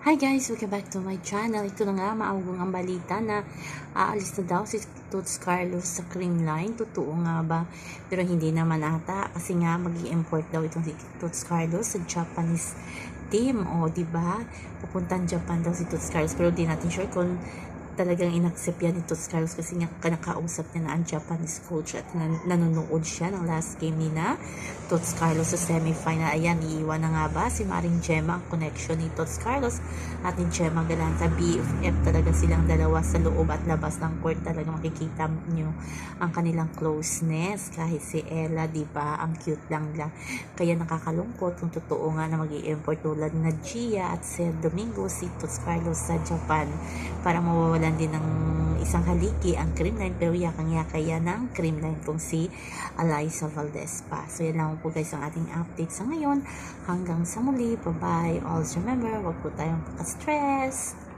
Hi guys! Welcome back to my channel. Ito na nga, maawang ang balita na aalis na daw si Toots Carlos sa Creamline. Totoo nga ba? Pero hindi naman ata kasi nga mag import daw itong si Toots Carlos sa Japanese team. O, ba? Pupuntan Japan daw si Toots Carlos pero di natin sure kung talagang inaccept yan ni Toots Carlos kasi nga kanakausap niya na ang Japanese coach at nan- nanonood siya ng last game ni Toots Carlos sa semifinal. Ayan, iiwan na nga ba si Maring Gemma ang connection ni Toots Carlos at ni Gemma Galanta. BFF talaga silang dalawa sa loob at labas ng court. Talaga makikita nyo ang kanilang closeness. Kahit si Ella, di ba, ang cute lang lang. Kaya nakakalungkot kung totoo nga na mag import tulad na Gia at Sir Domingo si Toots Carlos sa Japan para mawawalan din ng isang haligi ang Creamline pero yakang-yaka yan ng Creamline kung si Eliza Valdez pa. So yan lang po guys ang ating update sa ngayon. Hanggang sa muli. Bye-bye. Always remember, wag po tayong stress